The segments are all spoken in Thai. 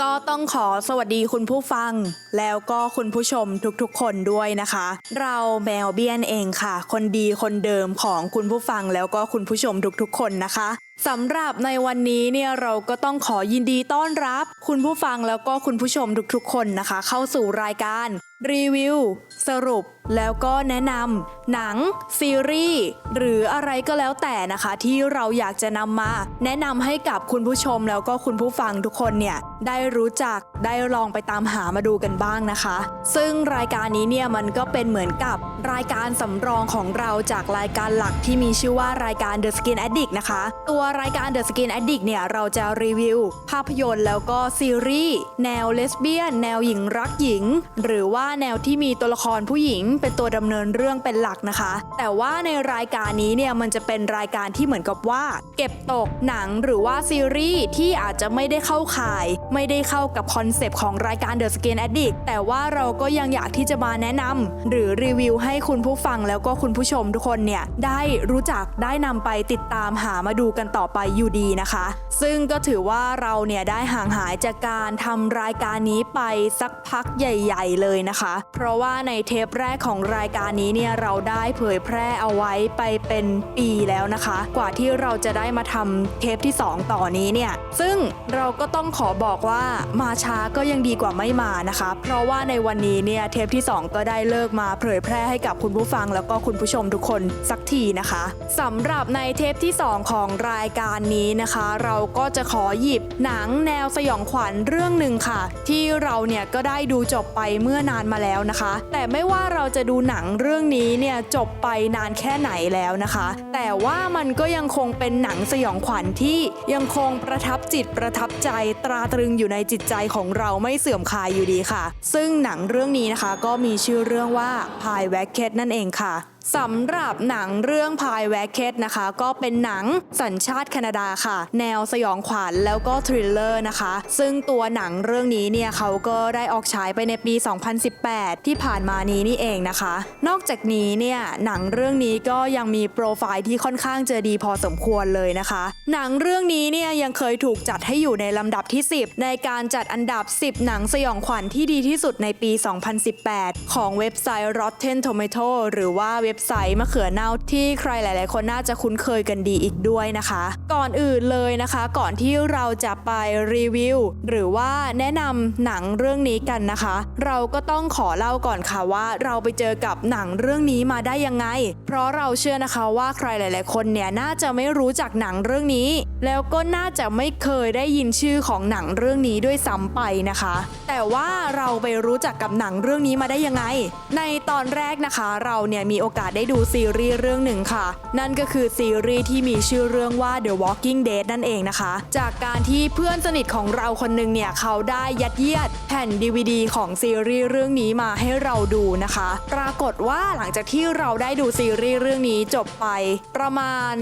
ก็ต้องขอสวัสดีคุณผู้ฟัง แล้วก็คุณผู้ชมทุกๆ คนด้วยนะคะ เราแมวเบี้ยนเองค่ะ คนดีคนเดิมของคุณผู้ฟังแล้วก็คุณผู้ชมทุกๆ คนนะคะสำหรับในวันนี้เนี่ยเราก็ต้องขอยินดีต้อนรับ คุณผู้ฟังแล้วก็คุณผู้ชมทุกๆ คนนะคะ เข้าสู่รายการ รีวิว สรุปแล้วก็แนะนำหนัง ซีรีส์ หรืออะไรก็แล้วแต่นะคะ ที่เราอยากจะนำมา แนะนำให้กับคุณผู้ชมแล้วก็คุณผู้ฟังทุกคนเนี่ย ได้รู้จักได้ลองไปตามหามาดูกันบ้างนะคะ ซึ่งรายการนี้เนี่ยมันก็เป็นเหมือนกับรายการสำรองของเราจากรายการหลักที่มีชื่อว่ารายการ The Skin Addict นะคะ ตัวรายการ The Skin Addict เนี่ยเราจะรีวิว ภาพยนตร์แล้วก็ซีรีส์แนวเลสเบี้ยน แนวหญิงรักหญิง หรือว่าแนวที่มีตัวละครผู้หญิง เป็นตัวดำเนินเรื่องเป็นหลักนะคะ แต่ว่าในรายการนี้เนี่ยมันจะเป็นรายการที่เหมือนกับว่า เก็บตกหนังหรือว่าซีรีส์ที่อาจจะไม่ได้เข้าข่าย ไม่ได้เข้ากับคอนเซปต์ของรายการ The Skin Addict แต่ว่าเราก็ยังอยากที่จะมาแนะนำหรือรีวิวให้คุณผู้ฟังแล้วก็คุณผู้ชมทุกคนเนี่ยได้รู้จักได้นำไปติดตามหามาดูกันต่อไปอยู่ดีนะคะ ซึ่งก็ถือว่าเราเนี่ยได้ห่างหายจากการทำรายการนี้ไปสักพักใหญ่ ๆ เลยนะคะ เพราะว่าในเทปแรกของรายการนี้เนี่ยเราได้เผยแพร่เอาไว้ไปเป็นปีแล้วนะคะ กว่าที่เราจะได้มาทำเทปที่ 2 ต่อนี้เนี่ยซึ่งเราก็ต้องขอบอกว่ามาช้าก็ยังดีกว่าไม่มานะคะ เพราะว่าในวันนี้เนี่ยเทปที่ 2 ก็ได้เลิกมาเผยแพร่ให้กับคุณผู้ฟังแล้วก็คุณผู้ชมทุกคนสักทีนะคะสำหรับในเทปที่ 2 ของรายการนี้นะคะ เราก็จะขอหยิบหนังแนวสยองขวัญเรื่องหนึ่งค่ะ ที่เราเนี่ยก็ได้ดูจบไปเมื่อนานมาแล้วนะคะ แต่ไม่ว่าเราจะดูหนังเรื่องนี้เนี่ยจบไปนานแค่ไหนแล้วนะคะ แต่ว่ามันก็ยังคงเป็นหนังสยองขวัญที่ยังคงประทับจิตประทับใจตราตรึงอยู่ในจิตใจของเราไม่เสื่อมคลายอยู่ดีค่ะ ซึ่งหนังเรื่องนี้นะคะ ก็มีชื่อเรื่องว่าพายแวกเกตนั่นเองค่ะ สำหรับหนังเรื่องพายแวกเกตนะคะ ก็เป็นหนังสัญชาติแคนาดาค่ะ แนวสยองขวัญแล้วก็ทริลเลอร์นะคะ ซึ่งตัวหนังเรื่องนี้เนี่ยเขาก็ได้ออกฉายไปในปี 2018 ที่ผ่านมานี้นี่เองนะคะ นอกจากนี้เนี่ยหนังเรื่องนี้ก็ยังมีโปรไฟล์ที่ค่อนข้างจะดีพอสมควรเลยนะคะ หนังเรื่องนี้เนี่ยยังเคยถูกจัดให้อยู่ในลำดับที่ 10 ในการจัดอันดับ 10 หนังสยองขวัญที่ดีที่สุดในปี 2018 ของเว็บไซต์ Rotten Tomato หรือว่าเว็บไซต์มะเขือเน่าที่ใครหลาย ๆ คนน่าจะคุ้นเคยกันดีอีกด้วยนะคะ ก่อนอื่นเลยนะคะ ก่อนที่เราจะไปรีวิว หรือว่าแนะนำหนังเรื่องนี้กันนะคะ เราก็ต้องขอเล่าก่อนค่ะว่า เราไปเจอกับหนังเรื่องนี้มาได้ยังไง เพราะเราเชื่อนะคะว่าใครหลาย ๆ คนเนี่ยน่าจะไม่รู้จักหนังเรื่องนี้ แล้วก็น่าจะไม่เคยได้ยินชื่อของหนังเรื่องนี้ด้วยซ้ำไปนะคะ แต่ว่าเราไปรู้จักกับหนังเรื่องนี้มาได้ยังไง ในตอนแรกนะคะ เราเนี่ยมีโอกาสได้ดูซีรีส์เรื่องหนึ่งค่ะ นั่นก็คือซีรีส์ที่มีชื่อเรื่องว่า The Walking Dead นั่นเองนะคะ จากการที่เพื่อนสนิทของเราคนหนึ่งเนี่ยเขาได้ยัดเยียดแผ่น DVD ของซีรีส์เรื่องนี้มาให้เราดูนะคะ ปรากฏว่าหลังจากที่เราได้ดูซีรีส์เรื่องนี้จบไป ประมาณ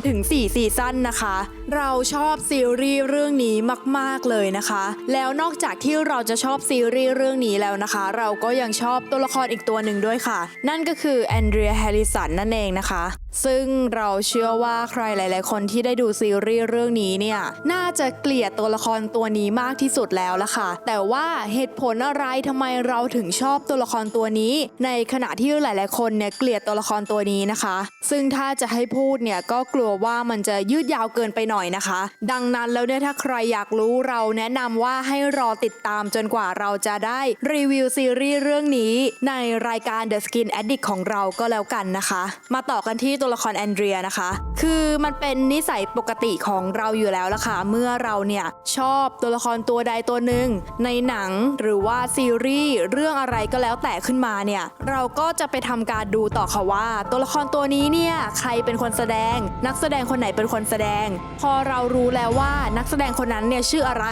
3-4 ซีซั่นนะคะ เราชอบซีรีส์เรื่องนี้มาก ๆ เลยนะคะ แล้วนอกจากที่เราจะชอบซีรีส์เรื่องนี้แล้วนะคะ เราก็ยังชอบตัวละครอีกตัวหนึ่งด้วยค่ะ นั่นก็คือแอนเดรียแฮริสันนั่นเองนะคะซึ่งเราเชื่อว่าใครหลาย ๆ คนที่ได้ดูซีรีส์เรื่องนี้เนี่ยน่าจะเกลียดตัวละครตัวนี้มากที่สุดแล้วละค่ะ แต่ว่าเหตุผลอะไรทำไมเราถึงชอบตัวละครตัวนี้ ในขณะที่หลาย ๆ คนเนี่ยเกลียดตัวละครตัวนี้นะคะ ซึ่งถ้าจะให้พูดเนี่ยก็กลัวว่ามันจะยืดยาวเกินไปหน่อยนะคะ ดังนั้นแล้วเนี่ยถ้าใครอยากรู้เราแนะนำว่าให้รอติดตามจนกว่าเราจะได้รีวิวซีรีส์เรื่องนี้ ในรายการ The Skin Addict ของเราก็แล้วกันนะคะ มาต่อกันที่ตัวละครแอนเดรียนะคะ คือมันเป็นนิสัยปกติของเราอยู่แล้วล่ะค่ะ เมื่อเราเนี่ยชอบตัวละครตัวใดตัวหนึ่งในหนังหรือว่าซีรีส์เรื่องอะไรก็แล้วแต่ขึ้นมาเนี่ย เราก็จะไปทำการดูต่อค่ะว่า ตัวละครตัวนี้เนี่ยใครเป็นคนแสดง นักแสดงคนไหนเป็นคนแสดง พอเรารู้แล้วว่านักแสดงคนนั้นเนี่ยชื่ออะไร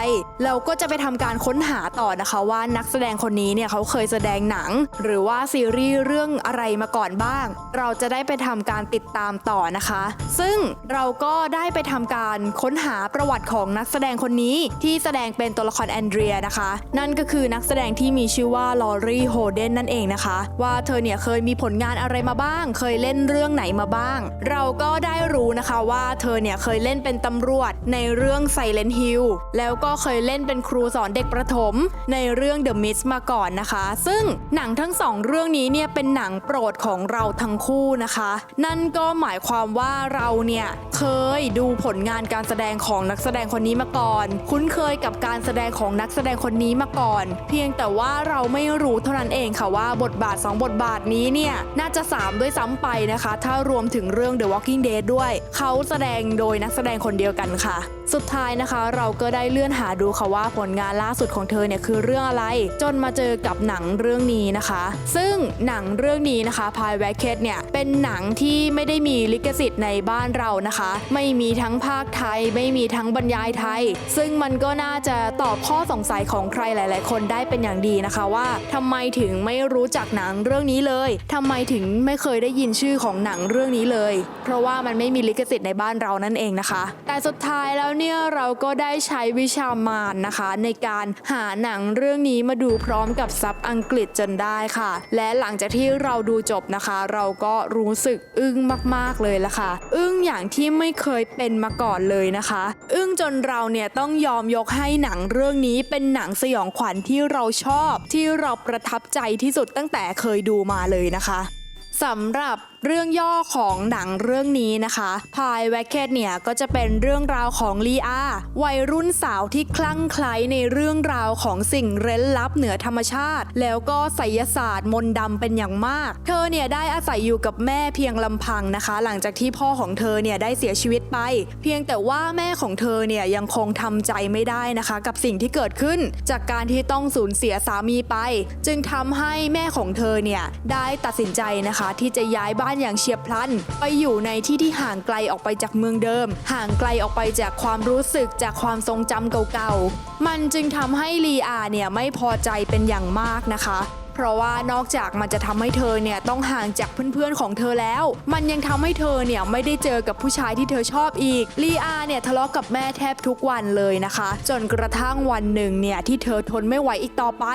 เราก็จะไปทำการค้นหาต่อนะคะว่านักแสดงคนนี้เนี่ยเขาเคยแสดงหนัง หรือว่าซีรีส์เรื่องอะไรมาก่อนบ้าง เราจะได้ไปทำการติดตามต่อนะคะ ซึ่งเราก็ได้ไปทำการค้นหาประวัติของนักแสดงคนนี้ที่แสดงเป็นตัวละครแอนเดรียนะคะ นั่นก็คือนักแสดงที่มีชื่อว่าลอรีโฮเดนนั่นเองนะคะ ว่าเธอเนี่ยเคยมีผลงานอะไรมาบ้าง เคยเล่นเรื่องไหนมาบ้าง เราก็ได้รู้นะคะว่าเธอเนี่ยเคยเล่นเป็นตำรวจในเรื่อง Silent Hill แล้วก็เคยเล่นเป็นครูสอนเด็กประถมในเรื่อง The Mist มาก่อนนะคะ ซึ่งหนังทั้งสองเรื่องนี้เนี่ยเป็นหนังโปรดของเราทั้งคู่นะคะ นั่นก็หมายความว่าเราเนี่ยเคยดูผลงานการแสดงของนักแสดงคนนี้มาก่อน คุ้นเคยกับการแสดงของนักแสดงคนนี้มาก่อน เพียงแต่ว่าเราไม่รู้เท่านั้นเองค่ะว่าบทบาท 2 บทบาทนี้เนี่ยน่าจะ 3 ด้วยซ้ำไปนะคะ ถ้ารวมถึงเรื่อง The Walking Dead ด้วย เขาแสดงโดยนักแสดงคนเดียวกันค่ะ สุดท้ายนะคะ เราก็ได้เลื่อนหาดูค่ะว่าผลงานล่าสุดของเธอเนี่ยคือเรื่องอะไร จนมาเจอกับหนังเรื่องนี้นะคะ ซึ่งหนังเรื่องนี้นะคะพายแวคเคทเนี่ยเป็นหนังที่ไม่ได้มีลิขสิทธิ์ในบ้านเรานะคะ ไม่มีทั้งภาคไทย ไม่มีทั้งบรรยายไทย ซึ่งมันก็น่าจะตอบข้อสงสัยของใครหลาย ๆ คนได้เป็นอย่างดีนะคะว่าทำไมถึงไม่รู้จักหนังเรื่องนี้เลยทำไมถึงไม่เคยได้ยินชื่อของหนังเรื่องนี้เลย เพราะว่ามันไม่มีลิขสิทธิ์ในบ้านเรานั่นเองนะคะ แต่สุดท้ายแล้วเนี่ยเราก็ได้ใช้วิชามานนะคะ ในการหาหนังเรื่องนี้มาดูพร้อมกับซับอังกฤษจนได้ค่ะ และหลังจากที่เราดูจบนะคะ เราก็รู้สึกอึ้งมากๆเลยละค่ะ อึ้งอย่างที่ไม่เคยเป็นมาก่อนเลยนะคะ อึ้งจนเราเนี่ยต้องยอมยกให้หนังเรื่องนี้เป็นหนังสยองขวัญที่เราชอบ ที่เราประทับใจที่สุดตั้งแต่เคยดูมาเลยนะคะสำหรับเรื่องย่อของหนังเรื่องนี้นะคะพายแวคเคทเนี่ยก็จะเป็นเรื่องราวของลีอาวัยรุ่นสาวที่คลั่งไคล้ในเรื่องราวของสิ่งเร้นลับเหนือธรรมชาติ แล้วก็ไสยศาสตร์มนต์ดำเป็นอย่างมาก เธอเนี่ยได้อาศัยอยู่กับแม่เพียงลำพังนะคะ หลังจากที่พ่อของเธอเนี่ยได้เสียชีวิตไป เพียงแต่ว่าแม่ของเธอเนี่ยยังคงทำใจไม่ได้นะคะ กับสิ่งที่เกิดขึ้น จากการที่ต้องสูญเสียสามีไป จึงทำให้แม่ของเธอเนี่ยได้ตัดสินใจนะคะที่จะย้ายบ้านอย่างเฉียบพลัน ไปอยู่ในที่ที่ห่างไกลออกไปจากเมืองเดิม ห่างไกลออกไปจากความรู้สึกจากความทรงจำเก่าๆ มันจึงทำให้ลีอาเนี่ยไม่พอใจเป็นอย่างมากนะคะ เพราะว่านอกจากมันจะทำให้เธอเนี่ยต้องห่างจากเพื่อนๆของเธอแล้ว มันยังทำให้เธอเนี่ยไม่ได้เจอกับผู้ชายที่เธอชอบอีกลีอาเนี่ยทะเลาะกับแม่แทบทุกวันเลยนะคะ จนกระทั่งวันหนึ่งเนี่ยที่เธอทนไม่ไหวอีกต่อไป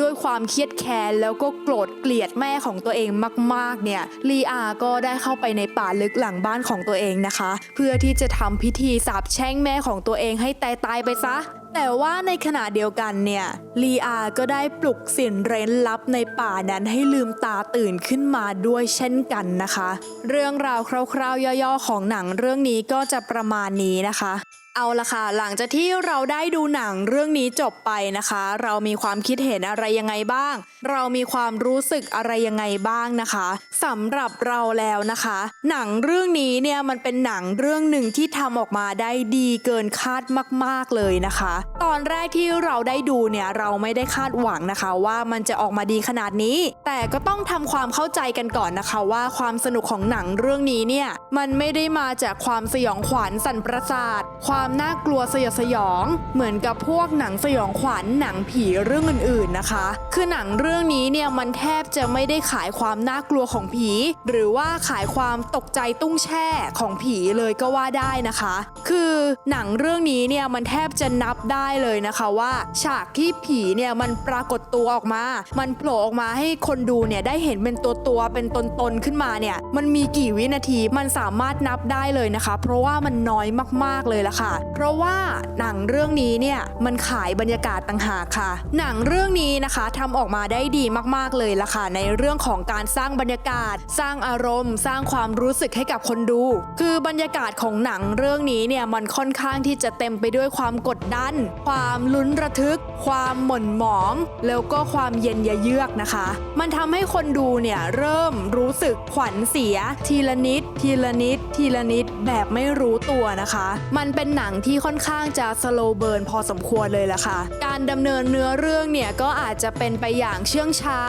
ด้วยความเครียดแค้นแล้วก็โกรธเกลียดแม่ของตัวเองมากๆเนี่ยลีอาก็ได้เข้าไปในป่าลึกหลังบ้านของตัวเองนะคะ เพื่อที่จะทำพิธีสาปแช่งแม่ของตัวเองให้ตายตายไปซะ แต่ว่าในขณะเดียวกันเนี่ยลีอาก็ได้ปลุกสินเร้นลับในป่านั้นให้ลืมตาตื่นขึ้นมาด้วยเช่นกันนะคะ เรื่องราวคร่าวๆย่อๆของหนังเรื่องนี้ก็จะประมาณนี้นะคะ เอาละค่ะ หลังจากที่เราได้ดูหนังเรื่องนี้จบไปนะคะ เรามีความคิดเห็นอะไรยังไงบ้าง เรามีความรู้สึกอะไรยังไงบ้างนะคะสำหรับเราแล้วนะคะ หนังเรื่องนี้เนี่ยมันเป็นหนังเรื่องหนึ่งที่ทำออกมาได้ดีเกินคาดมาก ๆเลยนะคะ ตอนแรกที่เราได้ดูเนี่ยเราไม่ได้คาดหวังนะคะ ว่ามันจะออกมาดีขนาดนี้ แต่ก็ต้องทำความเข้าใจกันก่อนนะคะว่าความสนุกของหนังเรื่องนี้เนี่ยมันไม่ได้มาจากความสยองขวัญสั่นประสาทความความน่ากลัวสยดสยอง เหมือนกับพวกหนังสยองขวัญหนังผีเรื่องอื่นๆนะคะ คือหนังเรื่องนี้เนี่ยมันแทบจะไม่ได้ขายความน่ากลัวของผี หรือว่าขายความตกใจตุ้งแช่ของผีเลยก็ว่าได้นะคะ คือหนังเรื่องนี้เนี่ยมันแทบจะนับได้เลยนะคะว่า ฉากที่ผีเนี่ยมันปรากฏตัวออกมา มันโผล่ออกมาให้คนดูเนี่ยได้เห็นเป็นตัวตัวเป็นตนตนๆขึ้นมาเนี่ยมันมีกี่วินาทีมันสามารถนับได้เลยนะคะ เพราะว่ามันน้อยมากๆเลยละค่ะเพราะว่าหนังเรื่องนี้เนี่ยมันขายบรรยากาศต่างหากค่ะ หนังเรื่องนี้นะคะทำออกมาได้ดีมากๆเลยล่ะค่ะ ในเรื่องของการสร้างบรรยากาศ สร้างอารมณ์ สร้างความรู้สึกให้กับคนดู คือบรรยากาศของหนังเรื่องนี้เนี่ยมันค่อนข้างที่จะเต็มไปด้วยความกดดัน ความลุ้นระทึก ความหม่นหมอง แล้วก็ความเย็นยะเยือกนะคะ มันทำให้คนดูเนี่ยเริ่มรู้สึกขวัญเสีย ทีละนิด ทีละนิด ทีละนิดแบบไม่รู้ตัวนะคะ มันเป็นหนังที่ค่อนข้างจะสโลเบิร์นพอสมควรเลยล่ะค่ะ การดำเนินเนื้อเรื่องเนี่ยก็อาจจะเป็นไปอย่างเชื่องช้า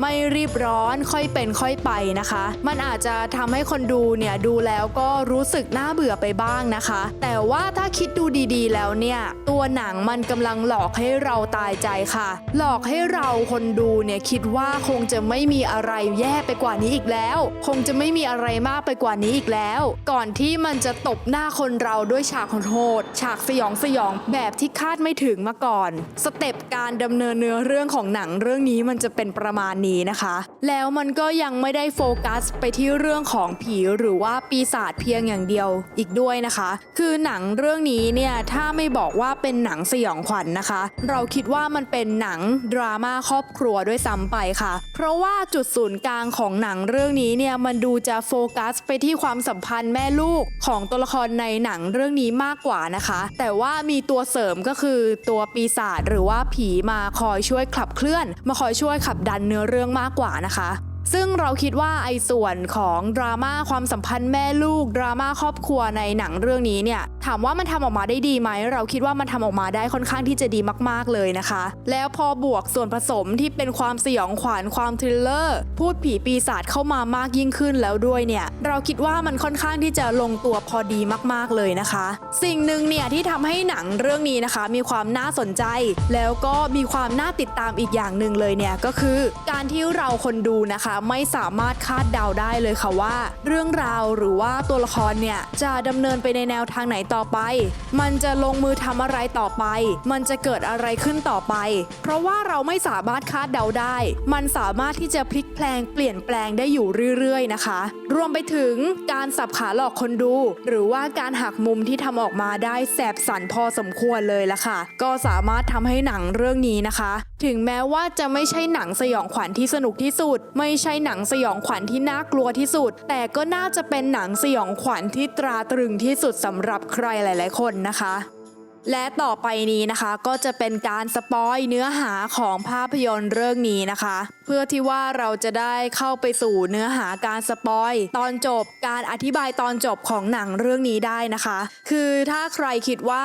ไม่รีบร้อนค่อยเป็นค่อยไปนะคะ มันอาจจะทำให้คนดูเนี่ยดูแล้วก็รู้สึกน่าเบื่อไปบ้างนะคะ แต่ว่าถ้าคิดดูดีๆ แล้วเนี่ย ตัวหนังมันกำลังหลอกให้เราตายใจค่ะ หลอกให้เราคนดูเนี่ยคิดว่าคงจะไม่มีอะไรแย่ไปกว่านี้อีกแล้ว คงจะไม่มีอะไรมากไปกว่านี้อีกแล้ว ก่อนที่มันจะตบหน้าคนเราด้วยฉากโหด ฉากสยองสยองแบบที่คาดไม่ถึงมาก่อน สเต็ปการดำเนินเนื้อเรื่องของหนังเรื่องนี้มันจะเป็นประมาณนี้นะคะ แล้วมันก็ยังไม่ได้โฟกัสไปที่เรื่องของผีหรือว่าปีศาจเพียงอย่างเดียวอีกด้วยนะคะ คือหนังเรื่องนี้เนี่ยถ้าไม่บอกว่าเป็นหนังสยองขวัญนะคะ เราคิดว่ามันเป็นหนังดราม่าครอบครัวด้วยซ้ำไปค่ะ เพราะว่าจุดศูนย์กลางของหนังเรื่องนี้เนี่ยมันดูจะโฟกัสไปที่ความสัมพันธ์แม่ลูกของตัวละครในหนังเรื่องนี้มากกว่านะคะ แต่ว่ามีตัวเสริมก็คือตัวปีศาจหรือว่าผีมาคอยช่วยขับเคลื่อน มาคอยช่วยขับดันเนื้อเรื่องมากกว่านะคะ ซึ่งเราคิดว่าไอ้ส่วนของดราม่าความสัมพันธ์แม่ลูก ดราม่าครอบครัวในหนังเรื่องนี้เนี่ยถามว่ามันทำออกมาได้ดีไหม เราคิดว่ามันทำออกมาได้ค่อนข้างที่จะดีมากๆเลยนะคะ แล้วพอบวกส่วนผสมที่เป็นความสยองขวัญความทริลเลอร์ พูดผีปีศาจเข้ามามากยิ่งขึ้นแล้วด้วยเนี่ย เราคิดว่ามันค่อนข้างที่จะลงตัวพอดีมากๆเลยนะคะ สิ่งหนึ่งเนี่ยที่ทำให้หนังเรื่องนี้นะคะ มีความน่าสนใจ แล้วก็มีความน่าติดตามอีกอย่างหนึ่งเลยเนี่ยก็คือ การที่เราคนดูนะคะไม่สามารถคาดเดาได้เลยค่ะว่า เรื่องราวหรือว่าตัวละครเนี่ยจะดำเนินไปในแนวทางไหนต่อไป มันจะลงมือทำอะไรต่อไป มันจะเกิดอะไรขึ้นต่อไป เพราะว่าเราไม่สามารถคาดเดาได้ มันสามารถที่จะพลิกแปลงเปลี่ยนแปลงได้อยู่เรื่อยๆนะคะ รวมไปถึงการสับขาหลอกคนดู หรือว่าการหักมุมที่ทำออกมาได้แสบสันพอสมควรเลยละค่ะ ก็สามารถทำให้หนังเรื่องนี้นะคะ ถึงแม้ว่าจะไม่ใช่หนังสยองขวัญที่สนุกที่สุด ไม่ใช่หนังสยองขวัญที่น่ากลัวที่สุด แต่ก็น่าจะเป็นหนังสยองขวัญที่ตราตรึงที่สุดสำหรับใครหลาย ๆ คนนะคะ และต่อไปนี้นะคะก็จะเป็นการสปอยเนื้อหาของภาพยนตร์เรื่องนี้นะคะ เพื่อที่ว่าเราจะได้เข้าไปสู่เนื้อหาการสปอยตอนจบการอธิบายตอนจบของหนังเรื่องนี้ได้นะคะ คือถ้าใครคิดว่า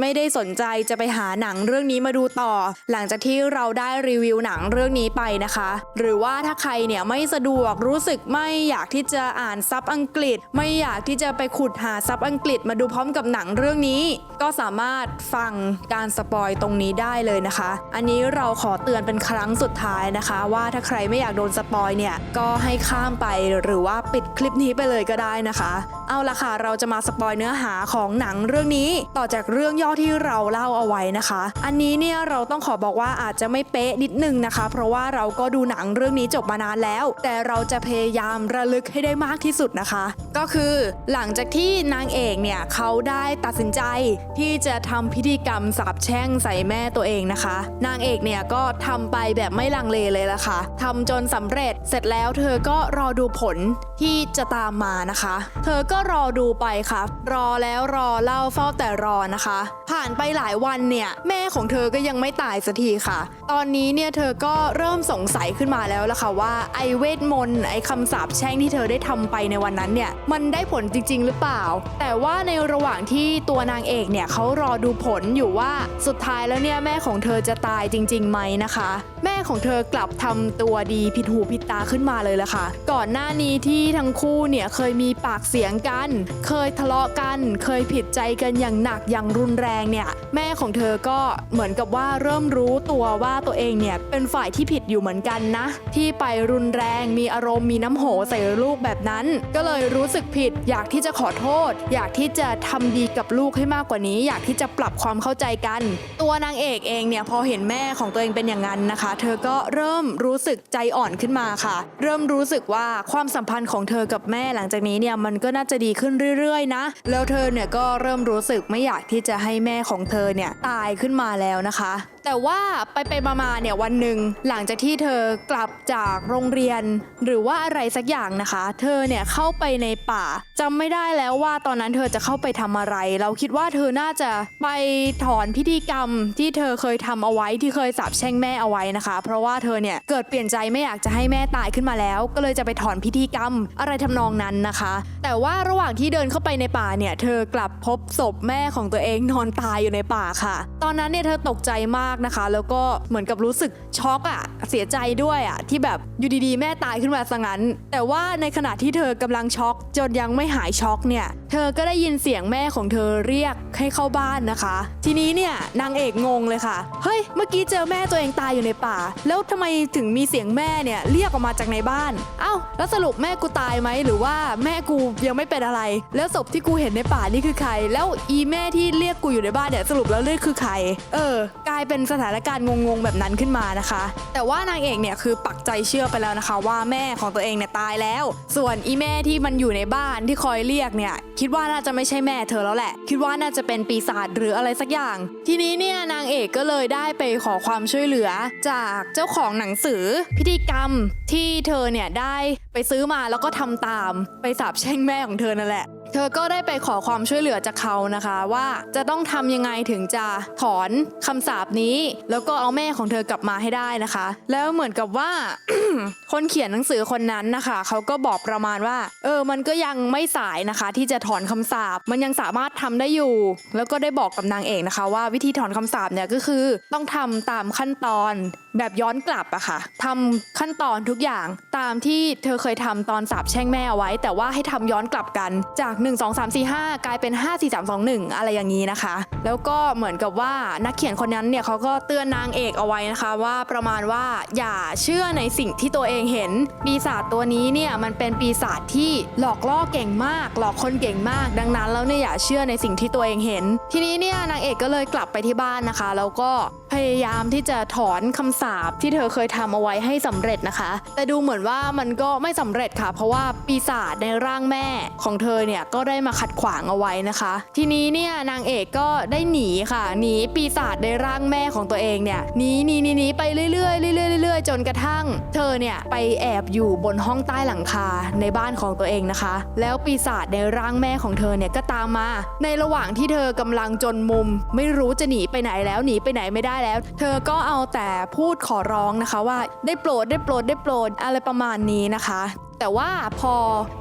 ไม่ได้สนใจจะไปหาหนังเรื่องนี้มาดูต่อ หลังจากที่เราได้รีวิวหนังเรื่องนี้ไปนะคะ หรือว่าถ้าใครเนี่ยไม่สะดวกรู้สึกไม่อยากที่จะอ่านซับอังกฤษ ไม่อยากที่จะไปขุดหาซับอังกฤษมาดูพร้อมกับหนังเรื่องนี้ ก็สามารถฟังการสปอยตรงนี้ได้เลยนะคะ อันนี้เราขอเตือนเป็นครั้งสุดท้ายนะคะ ว่าถ้าใครไม่อยากโดนสปอยเนี่ยก็ให้ข้ามไปหรือว่าปิดคลิปนี้ไปเลยก็ได้นะคะ เอาละค่ะเราจะมาสปอยเนื้อหาของหนังเรื่องนี้ต่อจากเรื่องย่อที่เราเล่าเอาไว้นะคะ อันนี้เนี่ยเราต้องขอบอกว่าอาจจะไม่เป๊ะนิดนึงนะคะ เพราะว่าเราก็ดูหนังเรื่องนี้จบมานานแล้ว แต่เราจะพยายามระลึกให้ได้มากที่สุดนะคะ ก็คือหลังจากที่นางเอกเนี่ยเขาได้ตัดสินใจที่จะทำพิธีกรรมสาปแช่งใส่แม่ตัวเองนะคะ นางเอกเนี่ยก็ทำไปแบบไม่ลังเลเลยละค่ะทำจนสำเร็จเสร็จแล้วเธอก็รอดูผลที่จะตามมานะคะ เธอก็รอดูไปค่ะ รอแล้วรอเล่าเฝ้าแต่รอนะคะ ผ่านไปหลายวันเนี่ยแม่ของเธอก็ยังไม่ตายสักทีค่ะ ตอนนี้เนี่ยเธอก็เริ่มสงสัยขึ้นมาแล้วละค่ะว่าไอเวทมนต์ไอคำสาปแช่งที่เธอได้ทำไปในวันนั้นเนี่ยมันได้ผลจริง ๆ หรือเปล่า แต่ว่าในระหว่างที่ตัวนางเอกเนี่ยเขารอดูผลอยู่ว่าสุดท้ายแล้วเนี่ยแม่ของเธอจะตายจริงๆไหมนะคะ แม่ของเธอกลับทำตัวดีผิดหูผิดตาขึ้นมาเลยละค่ะ ก่อนหน้านี้ที่ทั้งคู่เนี่ยเคยมีปากเสียงกัน เคยทะเลาะกัน เคยผิดใจกันอย่างหนักอย่างรุนแรงเนี่ยแม่ของเธอก็เหมือนกับว่าเริ่มรู้ตัวว่าตัวเองเนี่ยเป็นฝ่ายที่ผิดอยู่เหมือนกันนะ ที่ไปรุนแรงมีอารมณ์มีน้ำโหใส่ลูกแบบนั้น ก็เลยรู้สึกผิด อยากที่จะขอโทษ อยากที่จะทำดีกับลูกให้มากกว่านี้ อยากที่จะจะปรับความเข้าใจกัน ตัวนางเอกเองเนี่ยพอเห็นแม่ของตัวเองเป็นอย่างนั้นนะคะ เธอก็เริ่มรู้สึกใจอ่อนขึ้นมาค่ะ เริ่มรู้สึกว่าความสัมพันธ์ของเธอกับแม่หลังจากนี้เนี่ยมันก็น่าจะดีขึ้นเรื่อยๆนะ แล้วเธอเนี่ยก็เริ่มรู้สึกไม่อยากที่จะให้แม่ของเธอเนี่ยตายขึ้นมาแล้วนะคะ แต่ว่าไปไปมาๆเนี่ยวันหนึ่งหลังจากที่เธอกลับจากโรงเรียน หรือว่าอะไรสักอย่างนะคะ เธอเนี่ยเข้าไปในป่าจำไม่ได้แล้วว่าตอนนั้นเธอจะเข้าไปทำอะไร เราคิดว่าเธอน่าจะไปถอนพิธีกรรมที่เธอเคยทำเอาไว้ที่เคยสาปแช่งแม่เอาไว้นะคะ เพราะว่าเธอเนี่ยเกิดเปลี่ยนใจไม่อยากจะให้แม่ตายขึ้นมาแล้ว ก็เลยจะไปถอนพิธีกรรมอะไรทำนองนั้นนะคะ แต่ว่าระหว่างที่เดินเข้าไปในป่าเนี่ยเธอกลับพบศพแม่ของตัวเองนอนตายอยู่ในป่าค่ะ ตอนนั้นเนี่ยเธอตกใจมากากนะคะ แล้วก็เหมือนกับรู้สึกช็อกอะเสียใจด้วยอะที่แบบอยู่ดีๆ แม่ตายขึ้นมาซะงั้น แต่ว่าในขณะที่เธอกำลังช็อกจนยังไม่หายช็อกเนี่ย เธอก็ได้ยินเสียงแม่ของเธอเรียกให้เข้าบ้านนะคะ ทีนี้เนี่ยนางเอกงงเลยค่ะ เฮ้ย เมื่อกี้เจอแม่ตัวเองตายอยู่ในป่า แล้วทำไมถึงมีเสียงแม่เนี่ยเรียกออกมาจากในบ้าน เอ้า แล้วสรุปแม่กูตายไหมหรือว่าแม่กูยังไม่เป็นอะไร แล้วศพที่กูเห็นในป่านี่คือใคร แล้วอีแม่ที่เรียกกูอยู่ในบ้านเนี่ยสรุปแล้วเรียกคือใคร เออ กลายเป็นสถานการณ์งงๆแบบนั้นขึ้นมานะคะ แต่ว่านางเอกเนี่ยคือปักใจเชื่อไปแล้วนะคะ ว่าแม่ของตัวเองเนี่ยตายแล้ว ส่วนอีแม่ที่มันอยู่ในบ้านที่คอยเรียกเนี่ยคิิดว่าน่าจะไม่ใช่แม่เธอแล้วแหละ คิดว่าน่าจะเป็นปีศาจหรืออะไรสักอย่าง ทีนี้เนี่ยนางเอกก็เลยได้ไปขอความช่วยเหลือจากเจ้าของหนังสือพิธีกรรมที่เธอเนี่ยได้ไปซื้อมาแล้วก็ทำตามไปสาบแช่งแม่ของเธอนั่นแหละ เธอก็ได้ไปขอความช่วยเหลือจากเขานะคะว่าจะต้องทำยังไงถึงจะถอนคำสาปนี้ แล้วก็เอาแม่ของเธอกลับมาให้ได้นะคะ แล้วเหมือนกับว่า คนเขียนหนังสือคนนั้นนะคะเขาก็บอกประมาณว่า เออ มันก็ยังไม่สายนะคะ ที่จะถอนคำสาปมันยังสามารถทำได้อยู่ แล้วก็ได้บอกกับนางเอกนะคะ ว่าวิธีถอนคำสาปเนี่ยก็คือต้องทำตามขั้นตอนแบบย้อนกลับอะค่ะทำขั้นตอนทุกอย่างตามที่เธอเคยทำตอนสาบแช่งแม่เอาไว้ แต่ว่าให้ทำย้อนกลับกันจาก1 2 3 4 5 กลายเป็น 5 4 3 2 1 อะไรอย่างนี้นะคะ แล้วก็เหมือนกับว่านักเขียนคนนั้นเนี่ยเขาก็เตือนนางเอกเอาไว้นะคะ ว่าประมาณว่าอย่าเชื่อในสิ่งที่ตัวเองเห็น ปีศาจตัวนี้เนี่ยมันเป็นปีศาจที่หลอกล่อเก่งมาก หลอกคนเก่งมาก ดังนั้นแล้วเนี่ยอย่าเชื่อในสิ่งที่ตัวเองเห็น ทีนี้เนี่ยนางเอกก็เลยกลับไปที่บ้านนะคะ แล้วก็ พยายามที่จะถอนคำสาปที่เธอเคยทำเอาไว้ให้สำเร็จนะคะ แต่ดูเหมือนว่ามันก็ไม่สำเร็จค่ะ เพราะว่าปีศาจในร่างแม่ของเธอเนี่ยก็ได้มาขัดขวางเอาไว้นะคะ ทีนี้เนี่ยนางเอกก็ได้หนีค่ะ หนีปีศาจในร่างแม่ของตัวเองเนี่ยหนีหนีหนีหนีไปเรื่อยเรื่อยเรื่อยจนกระทั่ง เธอเนี่ยไปแอบอยู่บนห้องใต้หลังคาในบ้านของตัวเองนะคะ แล้วปีศาจในร่างแม่ของเธอเนี่ยก็ตามมา ในระหว่างที่เธอกำลังจนมุม ไม่รู้จะหนีไปไหนแล้วหนีไปไหนไม่ได้แล้ว เธอก็เอาแต่พูดขอร้องนะคะว่าได้โปรดได้โปรดได้โปรดอะไรประมาณนี้นะคะแต่ว่าพอ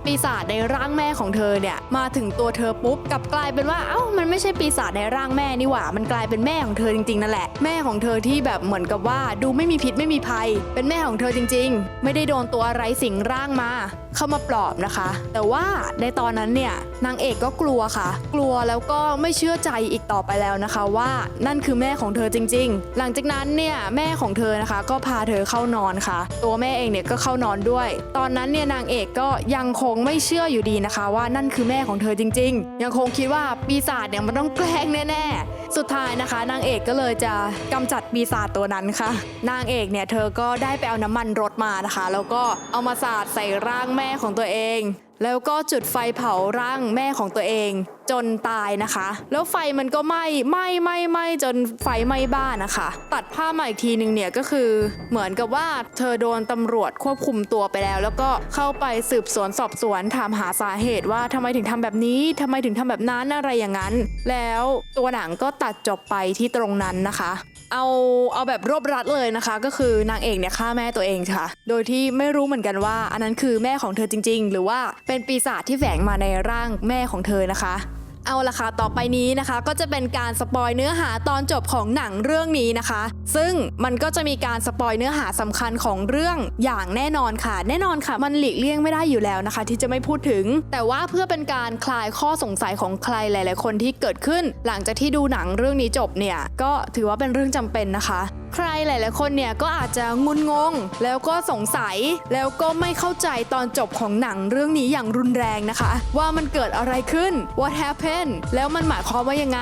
ปีศาจในร่างแม่ของเธอเนี่ยมาถึงตัวเธอปุ๊บกลับกลายเป็นว่าเอ้ามันไม่ใช่ปีศาจในร่างแม่นี่หว่า มันกลายเป็นแม่ของเธอจริงๆนั่นแหละแม่ของเธอที่แบบเหมือนกับว่าดูไม่มีพิษไม่มีภัย เป็นแม่ของเธอจริง ๆ ไม่ได้โดนตัวอะไรสิงร่างมาเข้ามาปลอบนะคะ แต่ว่าในตอนนั้นเนี่ยนางเอกก็กลัวค่ะ กลัวแล้วก็ไม่เชื่อใจอีกต่อไปแล้วนะคะว่านั่นคือแม่ของเธอจริง ๆ หลังจากนั้นเนี่ยแม่ของเธอนะคะ ก็พาเธอเข้านอนค่ะ ตัวแม่เองเนี่ยก็เข้านอนด้วย ตอนนั้นเนี่ยนางเอกก็ยังคงไม่เชื่ออยู่ดีนะคะ ว่านั่นคือแม่ของเธอจริง ๆ ยังคงคิดว่าปีศาจเนี่ยมันต้องแกล้งแน่ๆ สุดท้ายนะคะ นางเอกก็เลยจะกำจัดปีศาจตัวนั้นค่ะ นางเอกเนี่ยเธอก็ได้ไปเอาน้ำมันรถมานะคะ แล้วก็เอามาสาดใส่ร่างแม่ของตัวเองแล้วก็จุดไฟเผาร่างแม่ของตัวเอง จนตายนะคะ แล้วไฟมันก็ไหม้ไหม้ไหม้ไหม้จนไฟไหม้บ้านนะคะ ตัดภาพมาอีกทีหนึ่งเนี่ยก็คือเหมือนกับว่าเธอโดนตำรวจควบคุมตัวไปแล้ว แล้วก็เข้าไปสืบสวนสอบสวนถามหาสาเหตุว่าทำไมถึงทำแบบนี้ทำไมถึงทำแบบนั้นอะไรอย่างนั้น แล้วตัวหนังก็ตัดจบไปที่ตรงนั้นนะคะ เอาเอาแบบรวบรัดเลยนะคะ ก็คือนางเอกเนี่ยฆ่าแม่ตัวเองค่ะ โดยที่ไม่รู้เหมือนกันว่า อันนั้นคือแม่ของเธอจริง ๆ หรือว่าเป็นปีศาจที่แฝงมาในร่างแม่ของเธอนะคะ เอาละค่ะ ต่อไปนี้นะคะ ก็จะเป็นการสปอยเนื้อหาตอนจบของหนังเรื่องนี้นะคะ ซึ่งมันก็จะมีการสปอยเนื้อหาสำคัญของเรื่องอย่างแน่นอนค่ะ แน่นอนค่ะ มันหลีกเลี่ยงไม่ได้อยู่แล้วนะคะ ที่จะไม่พูดถึง แต่ว่าเพื่อเป็นการคลายข้อสงสัยของใครหลาย ๆ คนที่เกิดขึ้น หลังจากที่ดูหนังเรื่องนี้จบเนี่ยก็ถือว่าเป็นเรื่องจำเป็นนะคะ ใครหลาย ๆ คนเนี่ยก็อาจจะงุนงง แล้วก็สงสัยแล้วก็ไม่เข้าใจตอนจบของหนังเรื่องนี้อย่างรุนแรงนะคะ ว่ามันเกิดอะไรขึ้น what happened แล้วมันหมายความว่ายังไง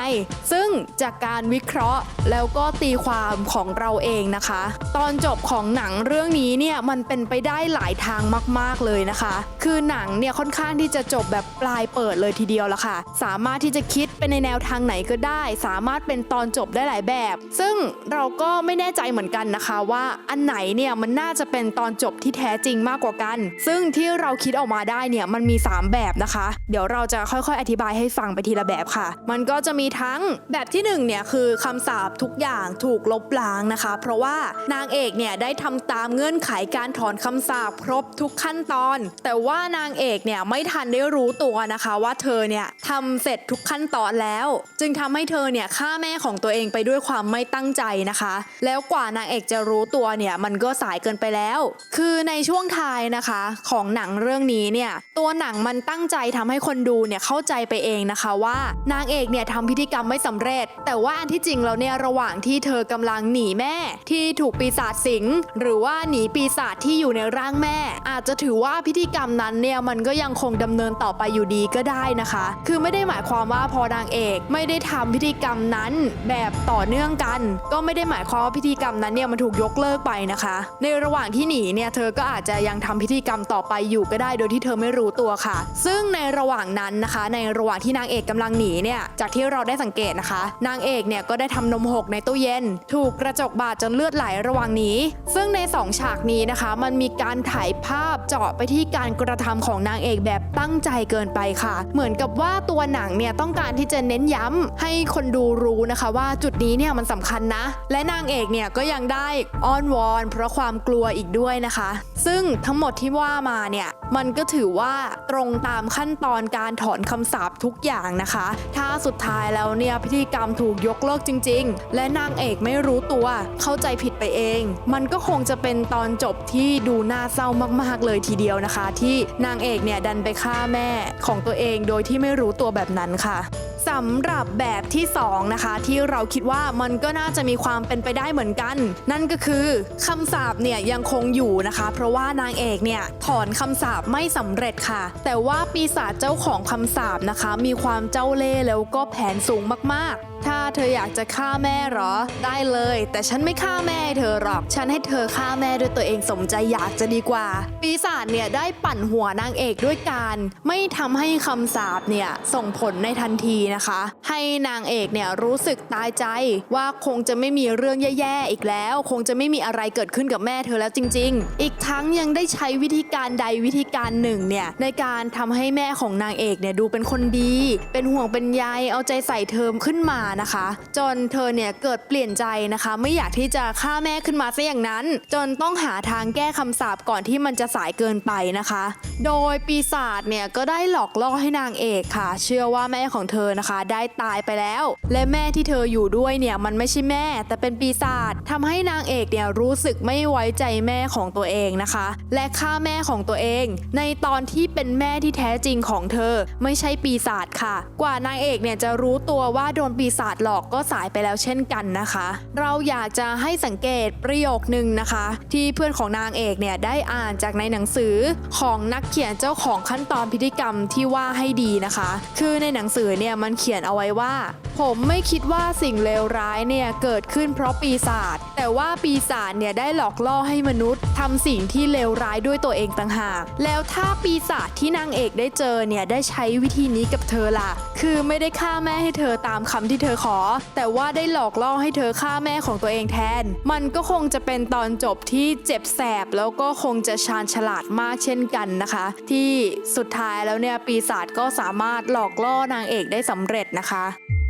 ซึ่งจากการวิเคราะห์แล้วก็ตีความของเราเองนะคะ ตอนจบของหนังเรื่องนี้เนี่ยมันเป็นไปได้หลายทางมาก ๆ เลยนะคะ คือหนังเนี่ยค่อนข้างที่จะจบแบบปลายเปิดเลยทีเดียวละค่ะ สามารถที่จะคิดไปในแนวทางไหนก็ได้ สามารถเป็นตอนจบได้หลายแบบ ซึ่งเราก็ไม่แน่ใจเหมือนกันนะคะว่าอันไหนเนี่ยมันน่าจะเป็นตอนจบที่แท้จริงมากกว่ากัน ซึ่งที่เราคิดออกมาได้เนี่ยมันมี 3 แบบนะคะ เดี๋ยวเราจะค่อยๆ อธิบายให้ฟังไปทีละแบบค่ะ มันก็จะมีทั้งแบบที่1เนี่ยคือคำสาปทุกอย่างถูกลบล้างนะคะ เพราะว่านางเอกเนี่ยได้ทำตามเงื่อนไขการถอนคำสาปครบทุกขั้นตอน แต่ว่านางเอกเนี่ยไม่ทันได้รู้ตัวนะคะว่าเธอเนี่ยทำเสร็จทุกขั้นตอนแล้ว จึงทำให้เธอเนี่ยฆ่าแม่ของตัวเองไปด้วยความไม่ตั้งใจนะคะ แล้แล้วกว่านางเอกจะรู้ตัวเนี่ยมันก็สายเกินไปแล้ว คือในช่วงท้ายนะคะ ของหนังเรื่องนี้เนี่ยตัวหนังมันตั้งใจทำให้คนดูเนี่ยเข้าใจไปเองนะคะว่านางเอกเนี่ยทำพิธีกรรมไม่สำเร็จ แต่ว่าอันที่จริงแล้วเนี่ยระหว่างที่เธอกำลังหนีแม่ ที่ถูกปีศาจสิงหรือว่าหนีปีศาจที่อยู่ในร่างแม่ อาจจะถือว่าพิธีกรรมนั้นเนี่ยมันก็ยังคงดำเนินต่อไปอยู่ดีก็ได้นะคะ คือไม่ได้หมายความว่าพอนางเอกไม่ได้ทำพิธีกรรมนั้นแบบต่อเนื่องกัน ก็ไม่ได้หมายความว่าพิธีกรรมนั้นเนี่ยมันถูกยกเลิกไปนะคะ ในระหว่างที่หนีเนี่ยเธอก็อาจจะยังทำพิธีกรรมต่อไปอยู่ก็ได้โดยที่เธอไม่รู้ตัวค่ะ ซึ่งในระหว่างนั้นนะคะ ในระหว่างที่นางเอกกำลังหนีเนี่ยจากที่เราได้สังเกตนะคะ นางเอกเนี่ยก็ได้ทำนมหกในตู้เย็น ถูกกระจกบาดจนเลือดไหลระหว่างหนีซึ่งในสองฉากนี้นะคะ มันมีการถ่ายภาพเจาะไปที่การกระทำของนางเอกแบบตั้งใจเกินไปค่ะ เหมือนกับว่าตัวหนังเนี่ยต้องการที่จะเน้นย้ำให้คนดูรู้นะคะ ว่าจุดนี้เนี่ยมันสำคัญนะ และนางเอกเนี่ยก็ยังได้อ้อนวอน เพราะความกลัวอีกด้วยนะคะ ซึ่งทั้งหมดที่ว่ามาเนี่ยมันก็ถือว่าตรงตามขั้นตอนการถอนคำสาปทุกอย่างนะคะ ถ้าสุดท้ายแล้วเนี่ยพิธีกรรมถูกยกเลิกจริง ๆ และนางเอกไม่รู้ตัวเข้าใจผิดไปเอง มันก็คงจะเป็นตอนจบที่ดูน่าเศร้ามากๆเลยทีเดียวนะคะ ที่นางเอกเนี่ยดันไปฆ่าแม่ของตัวเองโดยที่ไม่รู้ตัวแบบนั้นค่ะ สำหรับแบบที่ 2 นะคะ ที่เราคิดว่ามันก็น่าจะมีความเป็นไปได้เหมือนกัน นั่นก็คือคำสาปเนี่ยยังคงอยู่นะคะ เพราะว่านางเอกเนี่ยถอนคำสาปไม่สำเร็จค่ะ แต่ว่าปีศาจเจ้าของคำสาปนะคะ มีความเจ้าเล่ห์แล้วก็แผนสูงมากๆถ้าเธออยากจะฆ่าแม่หรอ ได้เลย แต่ฉันไม่ฆ่าแม่เธอหรอก ฉันให้เธอฆ่าแม่ด้วยตัวเองสมใจอยากจะดีกว่า ปีศาจเนี่ยได้ปั่นหัวนางเอกด้วยการ ไม่ทำให้คำสาปเนี่ยส่งผลในทันทีนะคะให้นางเอกเนี่ยรู้สึกตายใจว่าคงจะไม่มีเรื่องแย่ๆอีกแล้ว คงจะไม่มีอะไรเกิดขึ้นกับแม่เธอแล้วจริง ๆ อีกทั้งยังได้ใช้วิธีการใดวิธีการหนึ่งเนี่ยในการทำให้แม่ของนางเอกเนี่ยดูเป็นคนดี เป็นห่วงเป็นใยเอาใจใส่เธอขึ้นมานะคะ จนเธอเนี่ยเกิดเปลี่ยนใจนะคะ ไม่อยากที่จะฆ่าแม่ขึ้นมาซะอย่างนั้น จนต้องหาทางแก้คำสาปก่อนที่มันจะสายเกินไปนะคะ โดยปีศาจเนี่ยก็ได้หลอกล่อให้นางเอกค่ะ เชื่อว่าแม่ของเธอนะคะได้ตายไปแล้ว และแม่ที่เธออยู่ด้วยเนี่ยมันไม่ใช่แม่ แต่เป็นปีศาจทำให้นางเอกเนี่ยรู้สึกไม่ไว้ใจแม่ของตัวเองนะคะ และฆ่าแม่ของตัวเอง ในตอนที่เป็นแม่ที่แท้จริงของเธอ ไม่ใช่ปีศาจค่ะ กว่านางเอกเนี่ยจะรู้ตัวว่าโดนปีศาจหลอกก็สายไปแล้วเช่นกันนะคะ เราอยากจะให้สังเกตประโยคหนึ่งนะคะ ที่เพื่อนของนางเอกเนี่ยได้อ่านจากในหนังสือของนักเขียนเจ้าของขั้นตอนพิธีกรรมที่ว่าให้ดีนะคะ คือในหนังสือเนี่ยมันเขียนเอาไว้ว่า ผมไม่คิดว่าสิ่งเลวร้ายเนี่ยเกิดขึ้นเพราะปีศาจแต่ว่าปีศาจเนี่ยได้หลอกล่อให้มนุษย์ ทำสิ่งที่เลวร้ายด้วยตัวเองต่างหาก แล้วถ้าปีศาจที่นางเอกได้เจอเนี่ยได้ใช้วิธีนี้กับเธอล่ะ คือไม่ได้ฆ่าแม่ให้เธอตามคำที่เธอขอ แต่ว่าได้หลอกล่อให้เธอฆ่าแม่ของตัวเองแทน มันก็คงจะเป็นตอนจบที่เจ็บแสบ แล้วก็คงจะชาญฉลาดมากเช่นกันนะคะ ที่สุดท้ายแล้วเนี่ยปีศาจก็สามารถหลอกล่อนางเอกได้สำเร็จนะคะ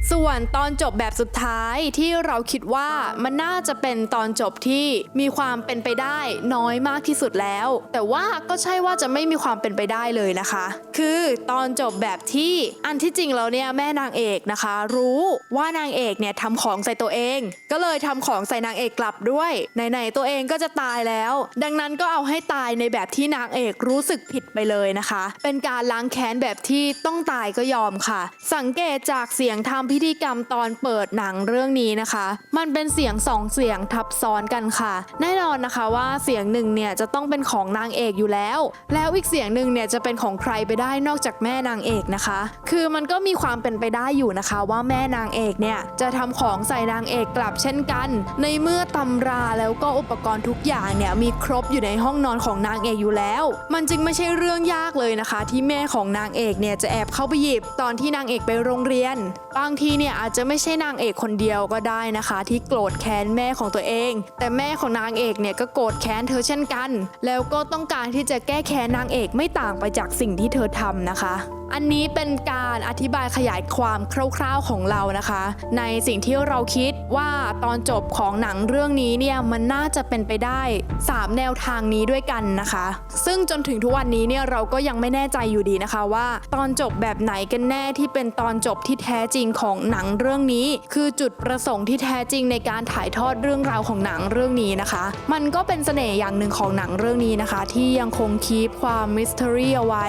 ส่วนตอนจบแบบสุดท้ายที่เราคิดว่ามันน่าจะเป็นตอนจบที่มีความเป็นไปได้น้อยมากที่สุดแล้ว แต่ว่าก็ใช่ว่าจะไม่มีความเป็นไปได้เลยนะคะ คือตอนจบแบบที่อันที่จริงแล้วเนี่ยแม่นางเอกนะคะ รู้ว่านางเอกเนี่ยทำของใส่ตัวเอง ก็เลยทำของใส่นางเอกกลับด้วยไหนๆตัวเองก็จะตายแล้ว ดังนั้นก็เอาให้ตายในแบบที่นางเอกรู้สึกผิดไปเลยนะคะ เป็นการล้างแค้นแบบที่ต้องตายก็ยอมค่ะ สังเกตจากเสียงทำพิธีกรรมตอนเปิดหนังเรื่องนี้นะคะ มันเป็นเสียงสองเสียงทับซ้อนกันค่ะ แน่นอนนะคะว่าเสียงหนึ่งเนี่ยจะต้องเป็นของนางเอกอยู่แล้ว แล้วอีกเสียงหนึ่งเนี่ยจะเป็นของใครไปได้นอกจากแม่นางเอกนะคะ คือมันก็มีความเป็นไปได้อยู่นะคะ ว่าแม่นางเอกเนี่ยจะทำของใส่นางเอกกลับเช่นกัน ในเมื่อตำราแล้วก็อุปกรณ์ทุกอย่างเนี่ยมีครบอยู่ในห้องนอนของนางเอกอยู่แล้ว มันจึงไม่ใช่เรื่องยากเลยนะคะ ที่แม่ของนางเอกเนี่ยจะแอบเข้าไปหยิบตอนที่นางเอกไปโรงเรียนบางทีเนี่ยอาจจะไม่ใช่นางเอกคนเดียวก็ได้นะคะ ที่โกรธแค้นแม่ของตัวเอง แต่แม่ของนางเอกเนี่ยก็โกรธแค้นเธอเช่นกัน แล้วก็ต้องการที่จะแก้แค้นนางเอกไม่ต่างไปจากสิ่งที่เธอทำนะคะ อันนี้เป็นการอธิบายขยายความคร่าวๆของเรานะคะ ในสิ่งที่เราคิดว่าตอนจบของหนังเรื่องนี้เนี่ยมันน่าจะเป็นไปได้ 3 แนวทางนี้ด้วยกันนะคะ ซึ่งจนถึงทุกวันนี้เนี่ยเราก็ยังไม่แน่ใจอยู่ดีนะคะว่า ตอนจบแบบไหนกันแน่ที่เป็นตอนจบที่แท้จริงของหนังเรื่องนี้ คือจุดประสงค์ที่แท้จริงในการถ่ายทอดเรื่องราวของหนังเรื่องนี้นะคะ มันก็เป็นเสน่ห์อย่างหนึ่งของหนังเรื่องนี้นะคะ ที่ยังคงคีปความมิส t ต r y เอาไว้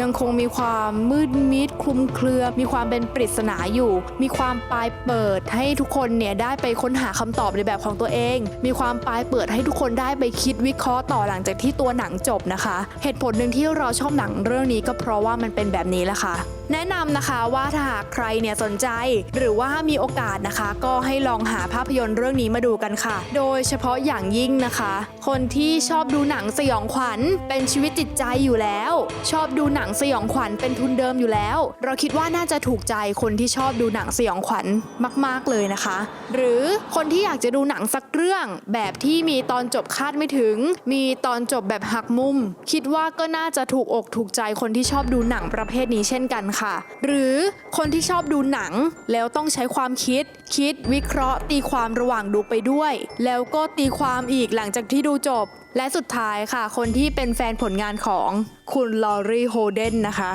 ยังคงมีความมืดมิดคลุมเครือ มีความเป็นปริศนาอยู่ มีความปลายเปิดให้ทุกคนเนี่ยได้ไปค้นหาคำตอบในแบบของตัวเอง มีความปลายเปิดให้ทุกคนได้ไปคิดวิเคราะห์ต่อหลังจากที่ตัวหนังจบนะคะ เหตุผลหนึ่งที่เราชอบหนังเรื่องนี้ก็เพราะว่ามันเป็นแบบนี้แหละค่ะแนะนำนะคะว่าถ้าหากใครเนี่ยสนใจ หรือว่ามีโอกาสนะคะ ก็ให้ลองหาภาพยนตร์เรื่องนี้มาดูกันค่ะ โดยเฉพาะอย่างยิ่งนะคะ คนที่ชอบดูหนังสยองขวัญเป็นชีวิตจิตใจอยู่แล้ว ชอบดูหนังสยองขวัญเป็นทุนเดิมอยู่แล้ว เราคิดว่าน่าจะถูกใจคนที่ชอบดูหนังสยองขวัญมาก ๆเลยนะคะ หรือคนที่อยากจะดูหนังสักเรื่อง แบบที่มีตอนจบคาดไม่ถึง มีตอนจบแบบหักมุม คิดว่าก็น่าจะถูกอกถูกใจคนที่ชอบดูหนังประเภทนี้เช่นกันค่ะ หรือคนที่ชอบดูหนังแล้วต้องใช้ความคิด คิดวิเคราะห์ ตีความระหว่างดูไปด้วย แล้วก็ตีความอีกหลังจากที่ดูจบ และสุดท้ายค่ะ คนที่เป็นแฟนผลงานของคุณลอรีโฮเดนนะคะ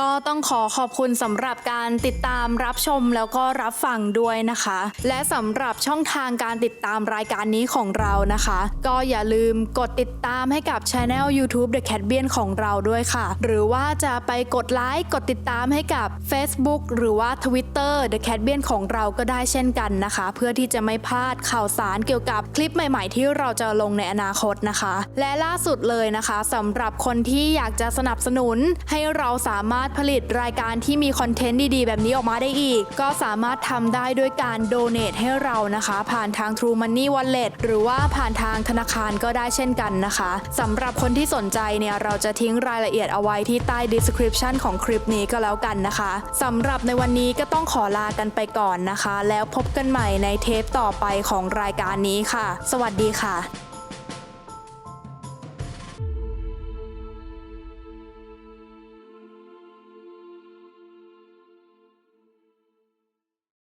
ก็ต้องขอขอบคุณสำหรับการติดตามรับชมแล้วก็รับฟังด้วยนะคะ และสำหรับช่องทางการติดตามรายการนี้ของเรานะคะ ก็อย่าลืมกดติดตามให้กับช anel YouTube The Cat b i a n ของเราด้วยค่ะ หรือว่าจะไปกดไลค์กดติดตามให้กับ Facebook หรือว่า Twitter The Cat b i a n ของเราก็ได้เช่นกันนะคะ เพื่อที่จะไม่พลาดข่าวสารเกี่ยวกับคลิปใหม่ๆ ที่เราจะลงในอนาคตนะคะ และล่าสุดเลยนะคะสำหรับคนที่อยากจะสนับสนุนให้เราสามารถผลิตรายการที่มีคอนเทนต์ดีๆ แบบนี้ออกมาได้อีก ก็สามารถทำได้ด้วยการโดเน a t ให้เรานะคะ ผ่านทาง True Money Wallet หรือว่าผ่านทางธนาคารก็ได้เช่นกันนะคะสำหรับคนที่สนใจเนี่ยเราจะทิ้งรายละเอียดเอาไว้ที่ใต้ description ของคลิปนี้ก็แล้วกันนะคะสำหรับในวันนี้ก็ต้องขอลากันไปก่อนนะคะ แล้วพบกันใหม่ในเทปต่อไปของรายการนี้ค่ะ สวัสดีค่ะ